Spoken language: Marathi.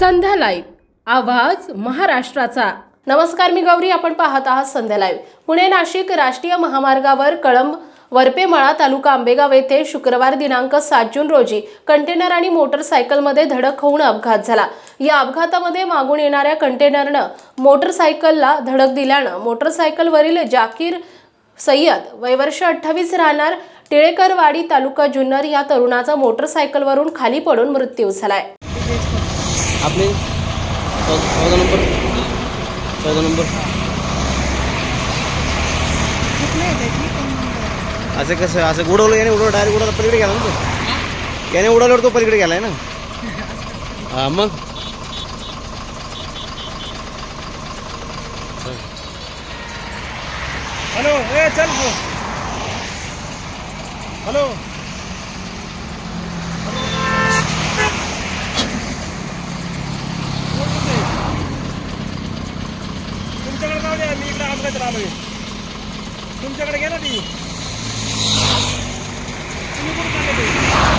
संध्या लाईव्ह. आवाज महाराष्ट्राचा. नमस्कार मी गौरी आपण पाहत आहात संध्या लाईव्ह. पुणे नाशिक राष्ट्रीय महामार्गावर कळंब वरपेमळा तालुका आंबेगाव येथे शुक्रवार दिनांक सात जून रोजी कंटेनर आणि मोटरसायकलमध्ये धडक होऊन अपघात झाला. या अपघातामध्ये मागून येणाऱ्या कंटेनरनं मोटरसायकलला धडक दिल्यानं मोटरसायकलवरील जाकीर सय्यद वयवर्ष अठ्ठावीस राहणार टिळेकरवाडी तालुका जुन्नर या तरुणाचा मोटरसायकलवरून खाली पडून मृत्यू झालाय. आपले चौदा नंबर. चौदा नंबर. असं कसं असं उडवलं याने उडवलं डायरेक्ट उडवलं पलीकडे गेला ना तो. याने उडवल्यावर तो पलीकडे गेलाय ना. हा मग? हॅलो ए चल गो हॅलो. द्या मी तुमच्याकडे गेला ती? तुम्ही कुठं चालले ते?